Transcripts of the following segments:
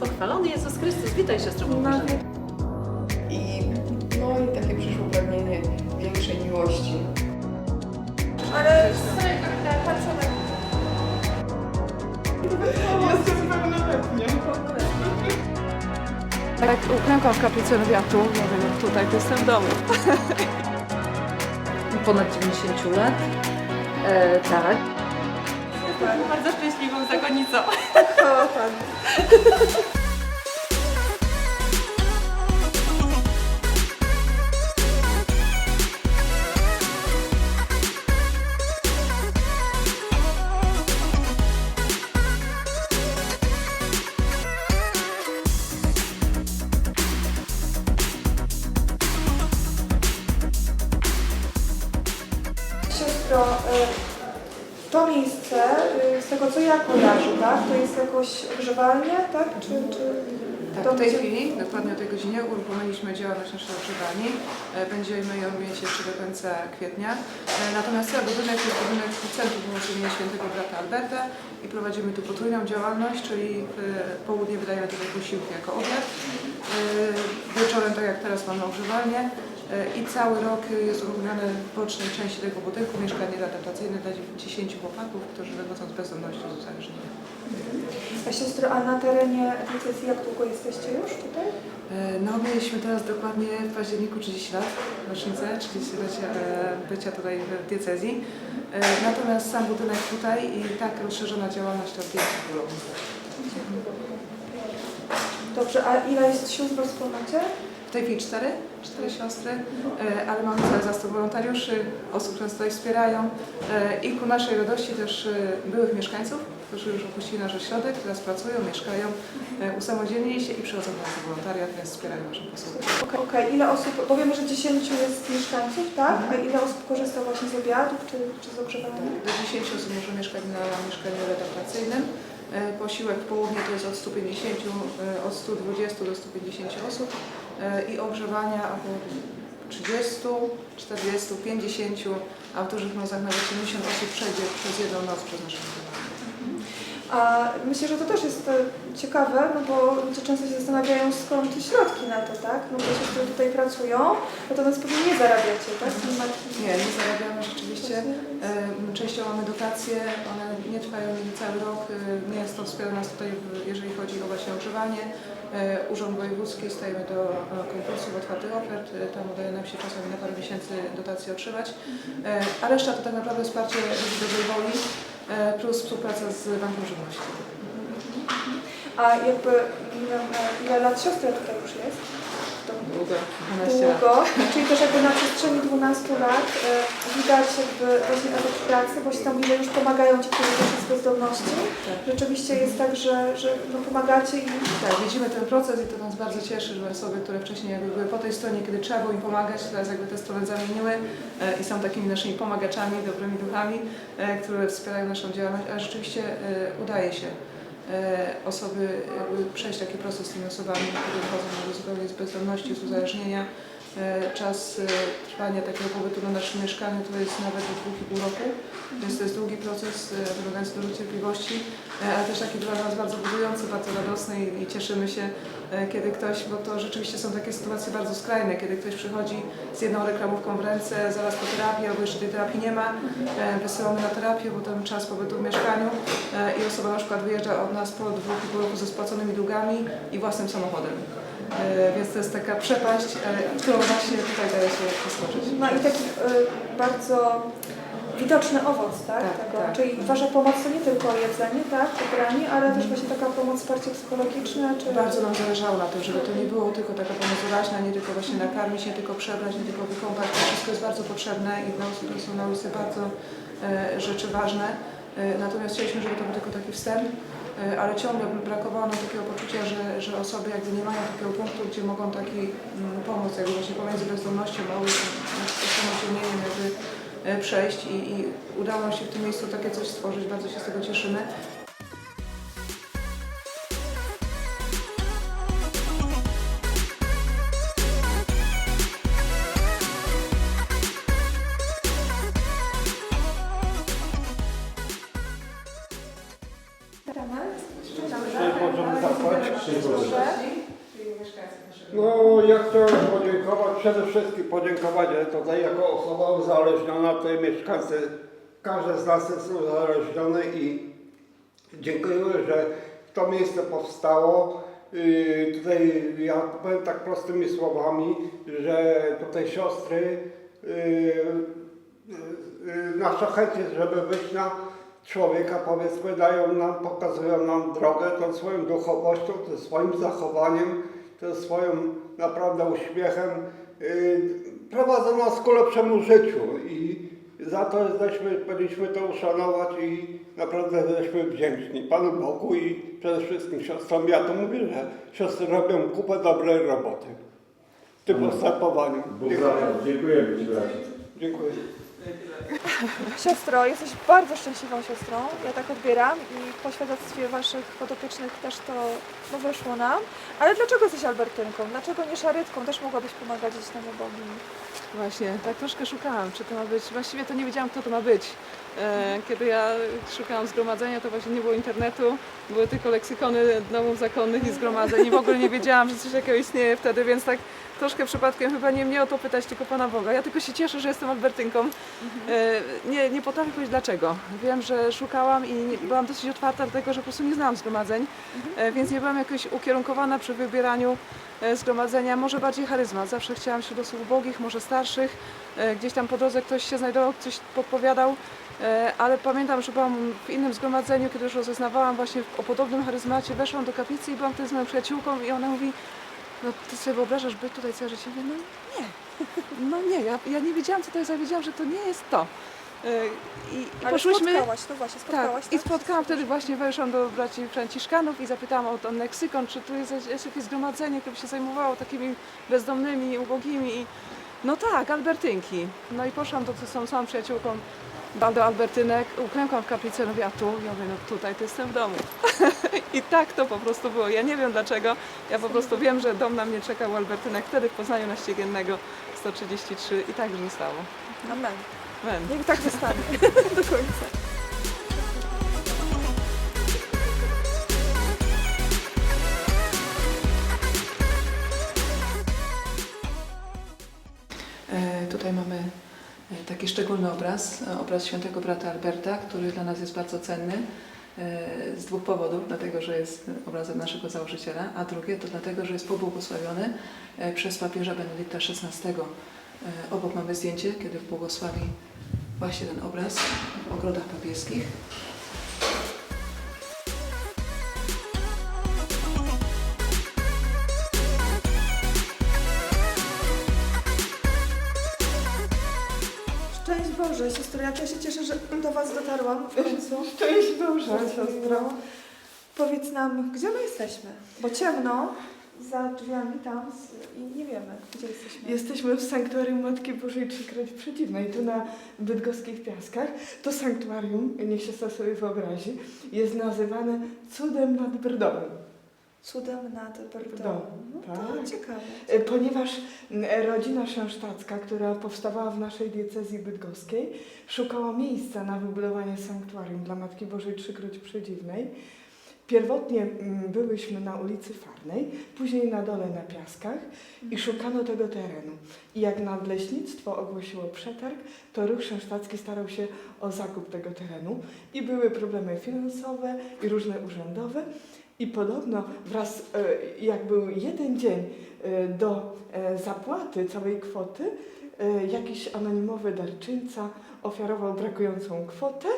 Pochwalony Jezus Chrystus, witaj siostro No, Małgorzata. I, no i takie przyszło pragnienie większej miłości. Ale. Jestem pełnoletnia. Tak, uklękłam w kaplicy Lewiatu. Nie wiem jak tutaj, to jestem w domu. Ponad 90 lat. E, tak. Bardzo szczęśliwą zakonnicą. Czy, czy Tak, w tej chwili, dokładnie o tej godzinie, uruchomiliśmy działalność naszej ogrzewalni. E, Będziemy ją mieć jeszcze do końca kwietnia. E, Natomiast cały budynek jest budynek Centrum Umożliwienia Świętego Brata Alberta i prowadzimy tu potrójną działalność, czyli w południe wydajemy tutaj posiłki jako obiad. E, Wieczorem, tak jak teraz mamy ogrzewalnię e, i cały rok jest uruchomione w bocznej części tego budynku mieszkanie adaptacyjne dla 10 chłopaków, którzy wychodzą z bezdomności z uzależnienia. A siostro, a na terenie diecezji jak długo jesteście już tutaj? E, No, mieliśmy teraz dokładnie w październiku 30 lat, rocznicę 30-lecia e, bycia tutaj w diecezji. E, Natomiast sam budynek tutaj i tak rozszerzona działalność to 5 roku. Dobrze, a ile jest sióstr w wspólnocie? W tej chwili cztery, cztery siostry, e, ale mamy cały zastęp wolontariuszy, osób, które nas tutaj wspierają e, i ku naszej radości też e, byłych mieszkańców, którzy już opuścili nasz ośrodek, teraz pracują, mieszkają, usamodzielnili się i przychodzą do nas na wolontariat, więc wspierają naszą posługę. Okej, okej. ile osób, bo wiemy, że 10 jest mieszkańców, tak? A ile osób korzysta właśnie z obiadów czy, czy z ogrzewania? Do 10 osób może mieszkać na mieszkaniu redaktacyjnym. Posiłek w południe to jest od 150, e, od 120 do 150 osób i ogrzewania około 30, 40, 50, a w dużych nocach nawet 70 osób przejdzie przez jedną noc przez nasze ogrzewanie. A myślę, że to też jest e, ciekawe, no bo ludzie często się zastanawiają skąd środki na to, tak? No bo siostry tutaj pracują, natomiast pewnie nie zarabiacie, tak? Nie ma- Nie, nie zarabiamy rzeczywiście. E, Częścią mamy dotacje, one nie trwają nigdy cały rok. E, Miasto wspiera nas tutaj, jeżeli chodzi o właśnie ogrzewanie. E, Urząd Wojewódzki stajemy do e, konkursów, otwartych ofert. E, Tam udaje nam się czasami na parę miesięcy dotacji otrzymać. E, A reszta to tak naprawdę wsparcie ludzi dobrej woli e, plus współpraca z Bankiem Żywności. A jakby ile, ile lat siostra tutaj już jest? Długo, 12 lat. Długo, czyli też jakby na przestrzeni 12 lat e, widać jakby właśnie efekt pracy, właśnie tam ile już pomagają Ci, którzy wyszli z bezdomności. Tak. Rzeczywiście jest tak, że, że no, pomagacie i Tak, widzimy ten proces i to nas bardzo cieszy, że osoby, które wcześniej jakby były po tej stronie, kiedy trzeba było im pomagać, teraz jakby te strony zamieniły e, i są takimi naszymi pomagaczami, dobrymi duchami, e, które wspierają naszą działalność, a rzeczywiście e, udaje się osoby jakby przejść taki proces z tymi osobami, które wychodzą jakby zupełnie z bezdomności, z uzależnienia. E, Czas e, trwania takiego pobytu na naszym mieszkaniu to jest nawet dwóch i pół roku, więc to jest długi proces e, wymagający dużo cierpliwości, ale też taki dla nas bardzo budujący, bardzo radosny i, cieszymy się, kiedy ktoś, bo to rzeczywiście są takie sytuacje bardzo skrajne, kiedy ktoś przychodzi z jedną reklamówką w ręce, zaraz po terapii, albo jeszcze tej terapii nie ma, wysyłamy na terapię, bo ten czas pobytu w mieszkaniu i osoba na przykład wyjeżdża od nas po dwóch i pół roku ze spłaconymi długami i własnym samochodem. E, Więc to jest taka przepaść, e, którą właśnie tutaj daje się przeskoczyć. no i taki y, bardzo widoczny owoc, tak? Tak, Tego. tak. Czyli Wasza pomoc to nie tylko jedzenie, tak? Ubranie, ale też właśnie taka pomoc, wsparcie psychologiczne, czy... Bardzo nam zależało na tym, żeby to nie było tylko taka pomoc doraźna, nie tylko właśnie nakarmić, nie tylko przebrać, nie tylko wykąpać. To wszystko jest bardzo potrzebne i dla osób, które są na ulicy bardzo e, rzeczy ważne. E, natomiast chcieliśmy, żeby to był tylko taki wstęp, e, ale ciągle brakowało nam takiego poczucia, że, że osoby jakby nie mają takiego punktu, gdzie mogą taki mm, pomóc, jakby właśnie pomiędzy bezdomnością a ulicą, samodzielnieniem jakby e, przejść i, i udało nam się w tym miejscu takie coś stworzyć, bardzo się z tego cieszymy. Chciałem podziękować, przede wszystkim podziękować że tutaj jako osoba uzależniona, tutaj mieszkańcy, każdy z nas jest uzależniony i dziękujemy, że to miejsce powstało. Yy, Tutaj ja powiem tak prostymi słowami, że tutaj siostry, yy, yy, nasza chęć jest, żeby wyjść na człowieka, powiedzmy, dają nam, pokazują nam drogę tą swoją duchowością, tym swoim zachowaniem, tym swoim naprawdę uśmiechem. Yy, prowadzą nas ku lepszemu życiu i za to jesteśmy, powinniśmy to uszanować i naprawdę jesteśmy wdzięczni Panu Bogu i przede wszystkim siostrom. Ja to mówię, że siostry robią kupę dobrej roboty w tym postępowaniu. Bóg. Dziękujemy Ci bracie. Dziękuję. Siostro, jesteś bardzo szczęśliwą siostrą, ja tak odbieram i po świadectwie waszych podopiecznych też to no, weszło nam. Ale dlaczego jesteś Albertynką? Dlaczego nie szarytką? Też mogłabyś pomagać gdzieś tam ubogim. Właśnie, tak troszkę szukałam, czy to ma być. Właściwie to nie wiedziałam, kto to ma być. E, Kiedy ja szukałam zgromadzenia, to właśnie nie było internetu, były tylko leksykony domów zakonnych i zgromadzeń i w ogóle nie wiedziałam, że coś takiego istnieje wtedy, więc tak troszkę przypadkiem chyba nie mnie o to pytać, tylko Pana Boga. Ja tylko się cieszę, że jestem Albertynką. E, Nie, nie potrafię powiedzieć dlaczego. Wiem, że szukałam i byłam dosyć otwarta do tego, że po prostu nie znałam zgromadzeń, e, więc nie byłam jakoś ukierunkowana przy wybieraniu zgromadzenia, może bardziej charyzmat. Zawsze chciałam do osób ubogich, może starszych. Gdzieś tam po drodze ktoś się znajdował, ktoś podpowiadał, ale pamiętam, że byłam w innym zgromadzeniu, kiedy już rozeznawałam właśnie o podobnym charyzmacie, weszłam do kaplicy i byłam wtedy z moją przyjaciółką i ona mówi, no ty sobie wyobrażasz być tutaj całe życie? Mówię, no nie, no nie, ja, ja nie wiedziałam co to jest, ja wiedziałam, że to nie jest to. E, I, i poszłyśmy... spotkałaś, no właśnie, spotkałaś. Tak, i spotkałam wtedy właśnie, weszłam do braci Franciszkanów i zapytałam o ten leksykon, czy tu jest, jest jakieś zgromadzenie, które by się zajmowało takimi bezdomnymi, ubogimi. I, no tak, Albertynki. No i poszłam do z tą samą przyjaciółką do Albertynek, uklękłam w kaplicy, no ja tu, ja mówię, no tutaj to jestem w domu. I tak to po prostu było. Ja nie wiem dlaczego, ja po prostu wiem, że dom na mnie czekał u Albertynek wtedy w Poznaniu na Ściegiennego 133 i tak już zostało. Amen. Amen. Niech tak zostanie do końca. Tutaj mamy e, taki szczególny obraz, e, obraz świętego brata Alberta, który dla nas jest bardzo cenny e, z dwóch powodów. Dlatego, że jest obrazem naszego założyciela, a drugie to dlatego, że jest pobłogosławiony e, przez papieża Benedykta XVI. E, Obok mamy zdjęcie, kiedy błogosławi właśnie ten obraz w ogrodach papieskich. Szczęść Boże, siostro, jak ja się cieszę, że do Was dotarłam w końcu. Szczęść Boże, siostro. Powiedz nam, gdzie my jesteśmy? Bo ciemno, za drzwiami tam z- i nie wiemy, gdzie jesteśmy. Jesteśmy w sanktuarium Matki Bożej Trzykroć Przeciwnej, tu na Bydgoskich Piaskach. To sanktuarium, niech się sobie wyobrazi, jest nazywane cudem nad Brdomem. Cudem nad. Brdą, No to tak. ciekawe. E, Ponieważ m, rodzina szensztacka, która powstawała w naszej diecezji bydgoskiej, szukała miejsca na wybudowanie sanktuarium dla Matki Bożej Trzykroć Przedziwnej. Pierwotnie byłyśmy na ulicy Farnej, później na dole na Piaskach i szukano tego terenu. I jak nadleśnictwo ogłosiło przetarg, to ruch szensztacki starał się o zakup tego terenu i były problemy finansowe i różne urzędowe. I podobno wraz, e, jak był jeden dzień e, do e, zapłaty całej kwoty, jakiś anonimowy darczyńca ofiarował brakującą kwotę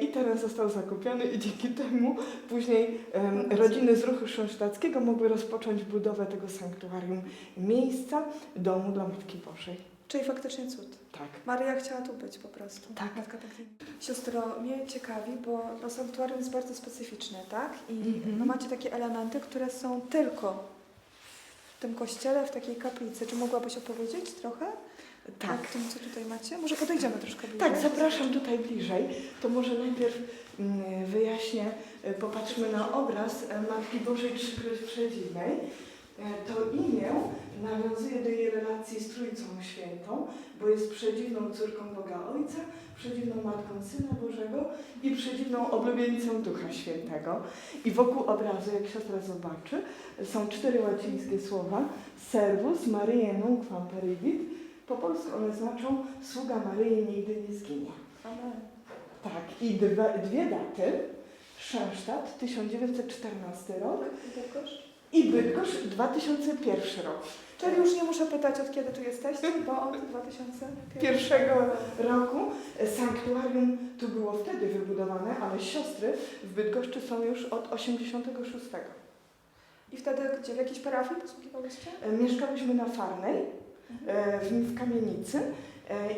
i teren został zakupiony i dzięki temu później em, rodziny z ruchu szensztackiego mogły rozpocząć budowę tego sanktuarium miejsca, domu dla Matki Bożej. Czyli faktycznie cud. Tak. Maryja chciała tu być po prostu. Tak. Matka tak Siostro, mnie ciekawi, bo, bo sanktuarium jest bardzo specyficzne, tak? I Mhm. no, macie takie elementy, które są tylko w tym kościele, w takiej kaplicy. Czy mogłabyś opowiedzieć trochę Tak. o tym, co tutaj macie? Może podejdziemy troszkę bliżej. Tak, zapraszam tutaj bliżej. To może najpierw mm, wyjaśnię, e, popatrzmy na obraz e, Matki Bożej Trzykroć Przedziwnej. E, To imię nawiązuje do jej relacji z Trójcą Świętą, bo jest przedziwną córką Boga Ojca, przedziwną Matką Syna Bożego i przedziwną oblubienicą Ducha Świętego. I wokół obrazu, jak siostra zobaczy, są cztery łacińskie słowa Servus Mariae nunc quam peribit. Po polsku one znaczą sługa Maryi nigdy nie zginie. Amen. Tak, i dwie, dwie daty. Szansztat 1914 rok Bydgoszcz? I Bydgoszcz 2001 rok. Czyli już nie muszę pytać, od kiedy tu jesteście, bo od 2001 Pierwszego roku sanktuarium tu było wtedy wybudowane, ale siostry w Bydgoszczy są już od 86. I wtedy gdzie? W jakiejś parafii posługiwałyście? E, Mieszkałyśmy na Farnej, e, w, w kamienicy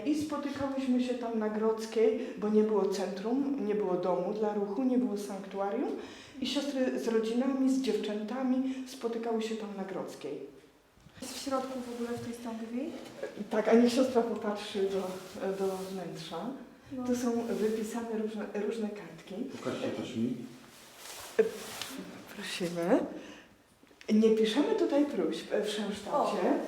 i spotykałyśmy się tam na Grodzkiej, bo nie było centrum, nie było domu dla ruchu, nie było sanktuarium i siostry z rodzinami, z dziewczętami spotykały się tam na Grodzkiej. Jest w środku w ogóle w tej stąpwi? Tak, a niech siostra popatrzy do, do wnętrza. No. Tu są wypisane różne, różne kartki. Pokażcie też mi. Prosimy. Nie piszemy tutaj próśb w Szemsztacie,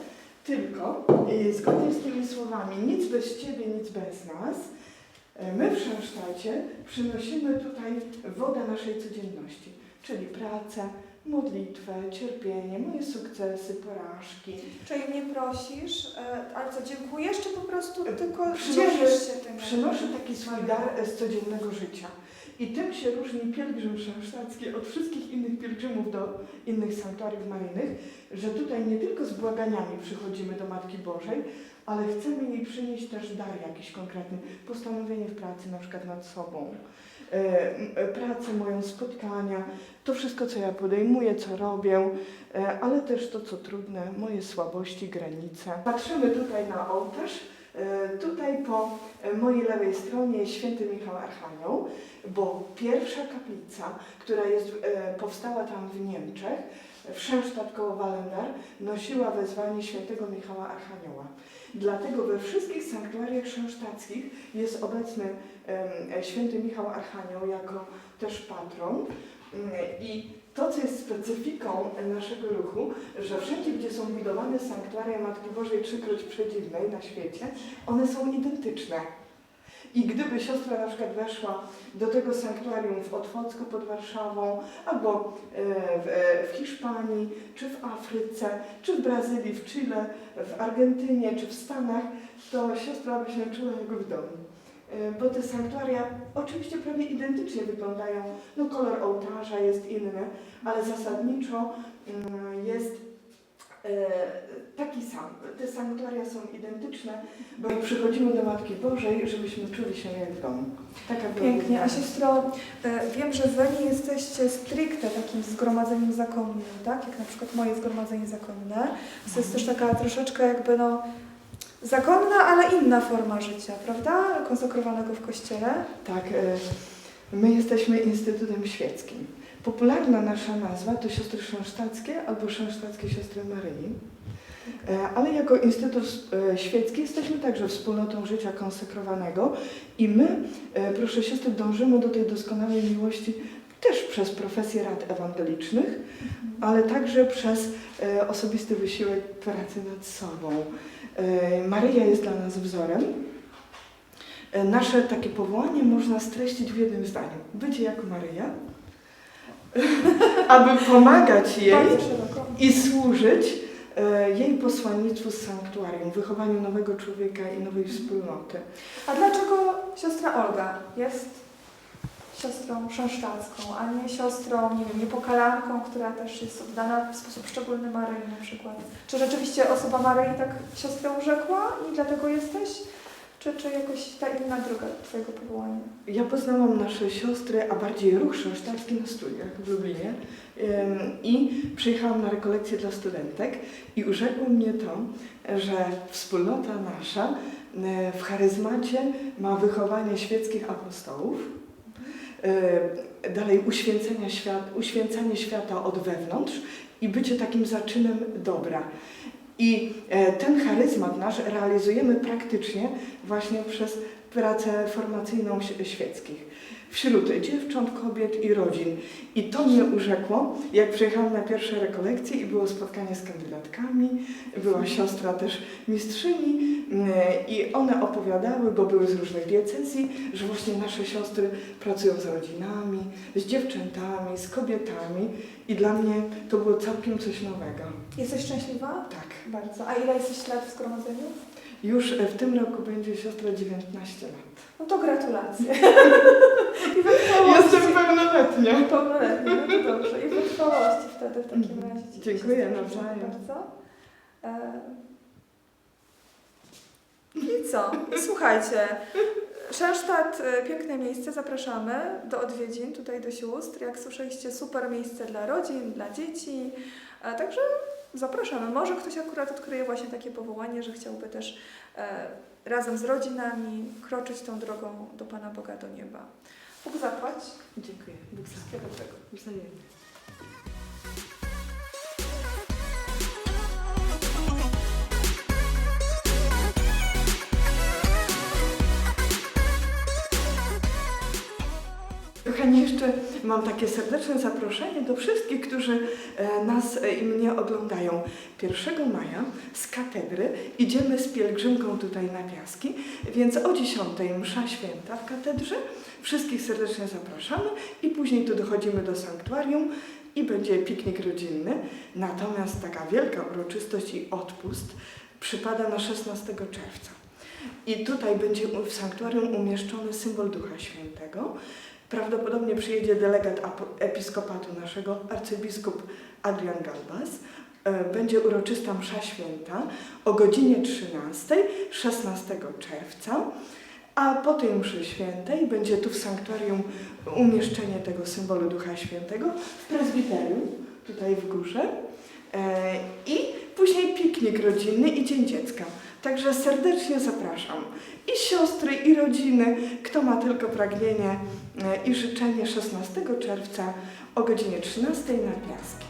tylko y, zgodnie z tymi słowami nic bez Ciebie, nic bez nas. y, My w Szemsztacie przynosimy tutaj wodę naszej codzienności, czyli pracę, modlitwę, cierpienie, moje sukcesy, porażki. Czyli nie prosisz, e, ale co, dziękujesz, czy po prostu tylko dzielisz? Przynoszę taki swój dar z codziennego życia. I tym się różni pielgrzym szamsztacki od wszystkich innych pielgrzymów do innych sanktuariów maryjnych, że tutaj nie tylko z błaganiami przychodzimy do Matki Bożej, ale chcemy jej przynieść też dar jakiś konkretny, postanowienie w pracy na przykład nad sobą, e, e, pracę moją, spotkania, to wszystko, co ja podejmuję, co robię, e, ale też to, co trudne, moje słabości, granice. Patrzymy tutaj na ołtarz, Tutaj po e, mojej lewej stronie święty Michał Archanioł, bo pierwsza kaplica, która jest, e, powstała tam w Niemczech, w Szemsztat koło nosiła wezwanie świętego Michała Archanioła. Dlatego we wszystkich sanktuariach szemsztackich jest obecny em, święty Michał Archanioł jako też patron. Mm, I to, co jest specyfiką naszego ruchu, że wszędzie, gdzie są budowane sanktuaria Matki Bożej Trzykroć Przedziwnej na świecie, one są identyczne. I gdyby siostra na przykład weszła do tego sanktuarium w Otwocku pod Warszawą, albo e, w, e, w Hiszpanii, czy w Afryce, czy w Brazylii, w Chile, w Argentynie, czy w Stanach, to siostra by się czuła jak w domu. E, Bo te sanktuaria oczywiście prawie identycznie wyglądają. No kolor ołtarza jest inny, ale zasadniczo mm, jest e, taki sam. Te sanktuaria są identyczne, bo przychodzimy do Matki Bożej, żebyśmy czuli się jak w domu. Taka Pięknie. A siostro, e, wiem, że wy nie jesteście stricte takim zgromadzeniem zakonnym, tak? Jak na przykład moje zgromadzenie zakonne. To jest też taka troszeczkę jakby no zakonna, ale inna forma życia, prawda? Konsekrowanego w kościele. Tak, e, my jesteśmy Instytutem Świeckim. Popularna nasza nazwa to siostry szansztackie albo szansztackie siostry Maryi. E, Ale jako Instytut e, Świecki jesteśmy także wspólnotą życia konsekrowanego i my, proszę siostry, dążymy do tej doskonałej miłości też przez profesję rad ewangelicznych, ale także przez e, osobisty wysiłek pracy nad sobą. E, Maryja jest dla nas wzorem. E, Nasze takie powołanie można streścić w jednym zdaniu. Bycie jak Maryja, aby pomagać jej i służyć jej posłannictwu z sanktuarium, wychowaniu nowego człowieka i nowej wspólnoty. A dlaczego siostra Olga jest siostrą szansztacką, a nie siostrą, nie wiem, niepokalanką, która też jest oddana w sposób szczególny Maryi na przykład? Czy rzeczywiście osoba Maryi tak siostrę urzekła i dlatego jesteś? Czy, czy jakoś ta inna droga Twojego powołania? Ja poznałam nasze siostry, a bardziej ruch szansztacki na studiach w Lublinie i przyjechałam na rekolekcje dla studentek i urzekło mnie to, że wspólnota nasza y, w charyzmacie ma wychowanie świeckich apostołów, dalej uświęcenia świat, uświęcanie świata od wewnątrz i bycie takim zaczynem dobra. I e, ten charyzmat nasz realizujemy praktycznie właśnie przez pracę formacyjną świeckich wśród dziewcząt, kobiet i rodzin. I to mnie urzekło, jak przyjechałam na pierwsze rekolekcje i było spotkanie z kandydatkami, była siostra też mistrzyni mm, i one opowiadały, bo były z różnych diecezji, że właśnie nasze siostry pracują z rodzinami, z dziewczętami, z kobietami i dla mnie to było całkiem coś nowego. Jesteś szczęśliwa? Tak. Bardzo. A ile jesteś lat w zgromadzeniu? Już e, w tym roku będzie siostra 19 lat. No to gratulacje. I wytrwałości. Jestem pełnoletnia. Pełnoletnie, no to dobrze. I wytrwałości wtedy w takim razie. Ci Dziękuję nawzajem. Bardzo. E... I co? Słuchajcie, Szensztat, e, piękne miejsce, zapraszamy do odwiedzin, tutaj do sióstr. Jak słyszeliście, super miejsce dla rodzin, dla dzieci. E, Także zapraszamy. Może ktoś akurat odkryje właśnie takie powołanie, że chciałby też e, razem z rodzinami kroczyć tą drogą do Pana Boga, do nieba. Bóg zapłać. Dziękuję. Bóg. Wszystkiego dobrego. Wzajemnie. Kochani, jeszcze mam takie serdeczne zaproszenie do wszystkich, którzy e, nas e, i mnie oglądają. 1 maja z katedry idziemy z pielgrzymką tutaj na Piaski, więc o 10 msza święta w katedrze. Wszystkich serdecznie zapraszamy i później tu dochodzimy do sanktuarium i będzie piknik rodzinny. Natomiast taka wielka uroczystość i odpust przypada na 16 czerwca. I tutaj będzie w sanktuarium umieszczony symbol Ducha Świętego. Prawdopodobnie przyjedzie delegat episkopatu naszego, arcybiskup Adrian Galbas. E, Będzie uroczysta msza święta o godzinie 13, 16 czerwca. A po tej mszy świętej będzie tu w sanktuarium umieszczenie tego symbolu Ducha Świętego w prezbiterium, tutaj w górze. E, I później piknik rodzinny i Dzień Dziecka. Także serdecznie zapraszam i siostry, i rodziny, kto ma tylko pragnienie e, i życzenie 16 czerwca o godzinie 13 na Piaski.